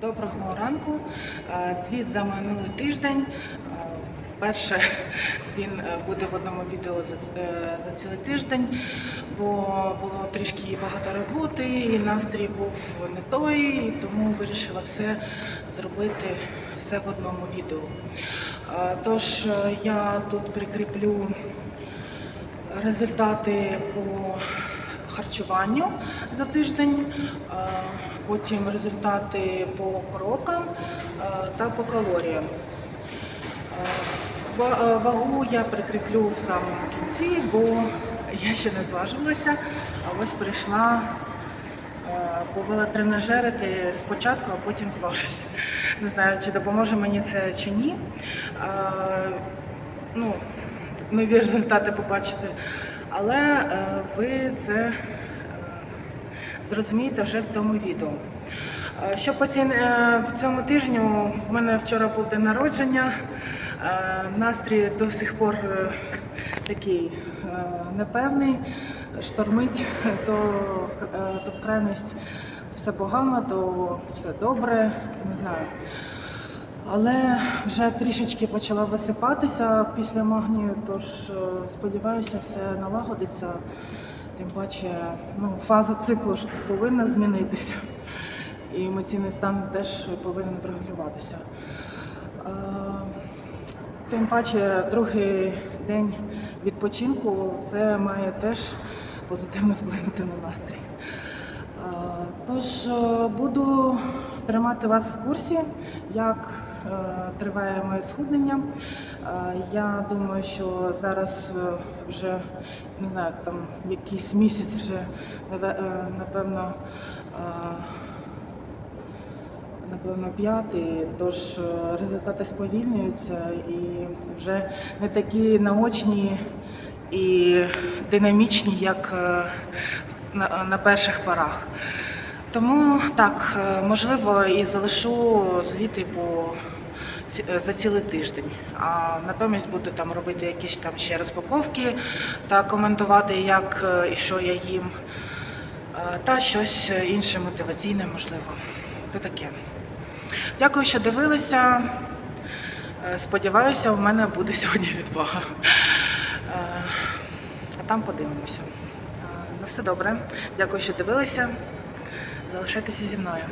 Доброго ранку. Е, Звіт за минулий тиждень. Е, Вперше він е, буде в одному відео за, цілий тиждень, бо було трішки багато роботи, і настрій був не той, тому вирішила все зробити все в одному відео. Тож я тут прикріплю результати по харчуванню за тиждень, потім результати по крокам е, та по калоріям. Е, е, Вагу я прикріплю в самому кінці, бо я ще не зважилася, а ось прийшла е, по велотренажерити спочатку, а потім зважуся. Не знаю, чи допоможе мені це чи ні. Ну, нові результати побачите. Але ви це зрозумієте вже в цьому відео. Е, Що е, по цьому тижню в мене вчора був день народження. Е, Настрій до сих пор такий непевний, штормить, то, то в крайність все погано, то все добре, не знаю. Але вже трішечки почала висипатися після магнію, тож сподіваюся, все налагодиться. Тим паче, ну, фаза циклу ж повинна змінитися, і емоційний стан теж повинен врегулюватися. Е, Тим паче, другий день відпочинку це має теж позитивно вплинути на настрій. Е, Тож е, буду тримати вас в курсі, як триває моє схуднення. Е, Я думаю, що зараз е, вже не знаю, там якийсь місяць вже е, напевно. е, Напевно, п'ятий, тож е, результати сповільнюються і вже не такі наочні і динамічні, як е, на, перших порах. Тому так, е, можливо, і залишу звіти по е, за цілий тиждень. А натомість буду там робити якісь там ще розпаковки та коментувати, як е, і що я їм, та щось інше мотиваційне, можливо. То таке. Дякую, що дивилися. Сподіваюся, у мене буде сьогодні відвага. А там подивимося. На все добре. Дякую, що дивилися. Залишайтеся зі мною.